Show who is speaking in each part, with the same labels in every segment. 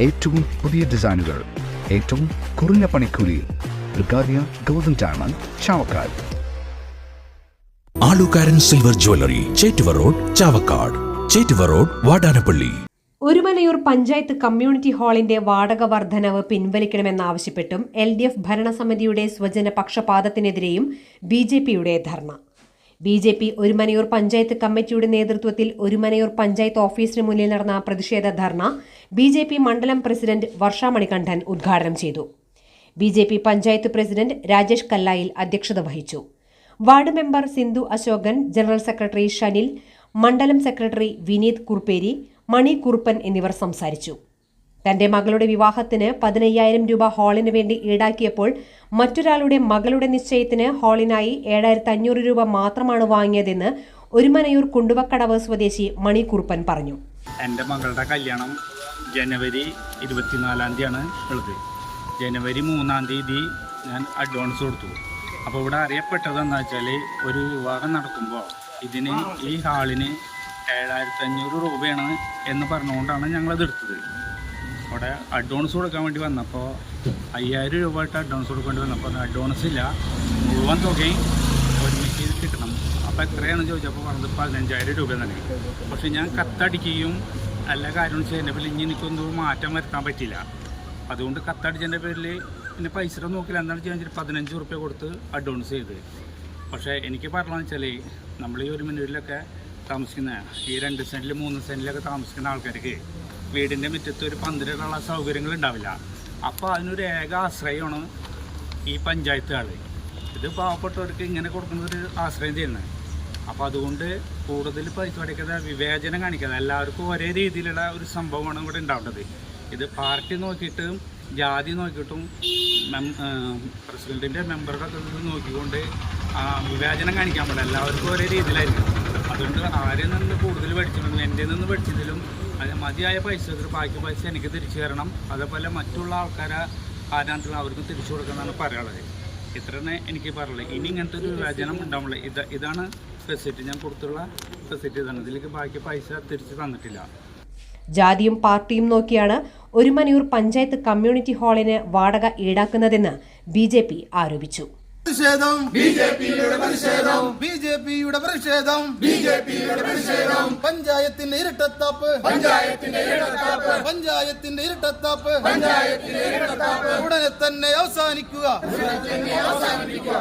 Speaker 1: ഏറ്റവും പുതിയ ഡിസൈനുകൾ ഏറ്റവും കുറഞ്ഞ പണിക്കൂലിയിൽ ബ്രിഗാദിയ golden diamond Chavakkad.
Speaker 2: Alukkaran silver jewellery Chettuva road Chavakkad. Chettuva road Vadanappally.
Speaker 3: Orumanayur panchayat community ഹാളിന്റെ വാടക വർധനവ് പിൻവലിക്കണമെന്നാവശ്യപ്പെട്ടും എൽ ഡി എഫ് ഭരണസമിതിയുടെ സ്വജന പക്ഷപാതത്തിനെതിരെയും ബി ജെ പിയുടെ dharna. B J P Orumanayur panchayat കമ്മിറ്റിയുടെ നേതൃത്വത്തിൽ ഒരുമനയൂർ പഞ്ചായത്ത് ഓഫീസിന് മുന്നിൽ നടന്ന പ്രതിഷേധ ധർണ ബി ജെ പി മണ്ഡലം പ്രസിഡന്റ് വർഷ മണികണ്ഠൻ ഉദ്ഘാടനം ചെയ്തു. B J P panchayat president Rajesh Kallayil അധ്യക്ഷത വഹിച്ചു. Ward member Sindhu Ashokan general secretary Shanil മണ്ഡലം സെക്രട്ടറി വിനീത് കുർപ്പേരി മണി കുറുപ്പൻ എന്നിവർ സംസാരിച്ചു. തന്റെ മകളുടെ വിവാഹത്തിന് പതിനയ്യായിരം രൂപ ഹാളിന് വേണ്ടി ഈടാക്കിയപ്പോൾ മറ്റൊരാളുടെ മകളുടെ നിശ്ചയത്തിന് ഹാളിനായി ഏഴായിരത്തി അഞ്ഞൂറ് രൂപ മാത്രമാണ് വാങ്ങിയതെന്ന് ഒരുമനയൂർ കുണ്ടുവക്കടവ് സ്വദേശി മണി കുറുപ്പൻ പറഞ്ഞു.
Speaker 4: എന്റെ മകളുടെ കല്യാണം ജനുവരി ഇരുപത്തിനാലാം തീയതിയാണ് ഉള്ളത്. ജനുവരി മൂന്നാം തീയതി ഞാൻ അഡ്വാൻസ് കൊടുത്തു. അപ്പോൾ ഇവിടെ അറിയപ്പെട്ടത് എന്താ വെച്ചാൽ ഒരു വിവാഹം നടക്കുമ്പോൾ ഇതിന് ഈ ഹാളിന് ഏഴായിരത്തി അഞ്ഞൂറ് രൂപയാണ് എന്ന് പറഞ്ഞുകൊണ്ടാണ് ഞങ്ങളത് എടുത്തത്. അവിടെ അഡ്വാൻസ് കൊടുക്കാൻ വേണ്ടി വന്നപ്പോൾ അയ്യായിരം രൂപ ആയിട്ട് അഡ്വാൻസ് കൊടുക്കേണ്ടി വന്നപ്പോൾ അഡ്വാൻസ് ഇല്ല. മുഴുവൻ തുകയും ഒരുമിച്ച് കിട്ടണം. അപ്പോൾ എത്രയാണെന്ന് ചോദിച്ചപ്പോൾ പറഞ്ഞത് പതിനഞ്ചായിരം രൂപ തന്നെ പക്ഷേ ഞാൻ കത്തടിക്കുകയും എല്ലാ കാര്യങ്ങളും ചെയ്യുന്നതിന്റെ പേരിൽ ഇനി എനിക്കൊന്നും മാറ്റം വരുത്താൻ പറ്റില്ല അതുകൊണ്ട് കത്തടിച്ചതിന്റെ പേരിൽ പിന്നെ പൈസ നോക്കില്ല. എന്താണ് ചെയ്യാൻ പതിനഞ്ച് റുപ്യ കൊടുത്ത് അഡ്വാൻസ് ചെയ്ത്. പക്ഷേ എനിക്ക് പറഞ്ഞതെന്ന് വെച്ചാൽ നമ്മൾ ഈ ഒരു മിനിറ്റിലൊക്കെ താമസിക്കുന്ന ഈ രണ്ട് സെന്റിൽ മൂന്ന് സെന്റിലൊക്കെ താമസിക്കുന്ന ആൾക്കാർക്ക് വീടിന്റെ മുറ്റത്ത് ഒരു പന്തിലുള്ള സൗകര്യങ്ങൾ ഉണ്ടാവില്ല അപ്പോൾ അതിനൊരു ഏക ആശ്രയമാണ് ഈ പഞ്ചായത്തുകൾ ഇത് പാവപ്പെട്ടവർക്ക് ഇങ്ങനെ കൊടുക്കുന്നൊരു ആശ്രയം ചെയ്യുന്നത് അപ്പോൾ അതുകൊണ്ട് കൂടുതൽ പൈസ അടയ്ക്കാതെ വിവേചനം കാണിക്കാതെ എല്ലാവർക്കും ഒരേ രീതിയിലുള്ള ഒരു സംഭവമാണ് ഇവിടെ ഉണ്ടാവേണ്ടത്. ഇത് പാർട്ടി നോക്കിയിട്ടും ജാതി നോക്കിയിട്ടും പ്രസിഡന്റിന്റെ മെമ്പറുടെ ഇത് നോക്കിക്കൊണ്ട് വിവേചനം കാണിക്കാൻ പാടില്ല എല്ലാവർക്കും ഒരേ രീതിയിലായിരിക്കും. അതുകൊണ്ട് ആരിൽ നിന്ന് കൂടുതൽ പഠിച്ചിട്ടുണ്ടെങ്കിലും എന്റെ നിന്ന് പഠിച്ചതിലും അത് മതിയായ പൈസ ബാക്കി പൈസ എനിക്ക് തിരിച്ചു തരണം. അതേപോലെ മറ്റുള്ള ആൾക്കാരെ ആരാണ്ടുള്ള അവർക്ക് തിരിച്ചു കൊടുക്കണമെന്നാണ് പറയാനുള്ളത്. ഇത്രയാണ് എനിക്ക് പറയുള്ളത് ഇനി ഇങ്ങനത്തെ ഒരു വിവേചനം ഉണ്ടാവുള്ളൂ ഇത് ഇതാണ് ഫെസിലിറ്റി ഞാൻ കൊടുത്തുള്ള ഫെസിലിറ്റി ഇതാണ്. ഇതിലേക്ക് ബാക്കി പൈസ തിരിച്ച് തന്നിട്ടില്ല.
Speaker 3: ജാതിയും പാർട്ടിയും നോക്കിയാണ് ഒരുമനയൂർ പഞ്ചായത്ത് കമ്മ്യൂണിറ്റി ഹാളിന് വാടക ഈടാക്കുന്നതെന്ന് ബി ആരോപിച്ചു.
Speaker 5: പ്രതിഷേധം. ബി ജെ പിയുടെ പ്രതിഷേധം. ബി ജെ പിയുടെ പ്രതിഷേധം. ബി ജെ പിയുടെ പ്രതിഷേധം. പഞ്ചായത്തിന്റെ ഇരട്ടത്താപ്പ്. പഞ്ചായത്തിന്റെ ഇരട്ടത്താപ്പ്. പഞ്ചായത്തിന്റെ ഇരട്ടത്താപ്പ്. പഞ്ചായത്തിന്റെ ഇരട്ടത്താപ്പ്. ഉടനെ തന്നെ അവസാനിക്കുക. ഉടനെ തന്നെ അവസാനിപ്പിക്കുക.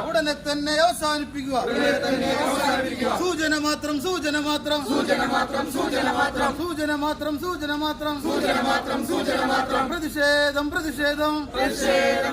Speaker 5: സൂചന മാത്രം സൂചന മാത്രം. സൂചന മാത്രം സൂചന മാത്രം. സൂചന മാത്രം സൂചന മാത്രം. സൂചന മാത്രം സൂചന മാത്രം. പ്രതിഷേധം പ്രതിഷേധം പ്രതിഷേധം. പ്രതിഷേധം.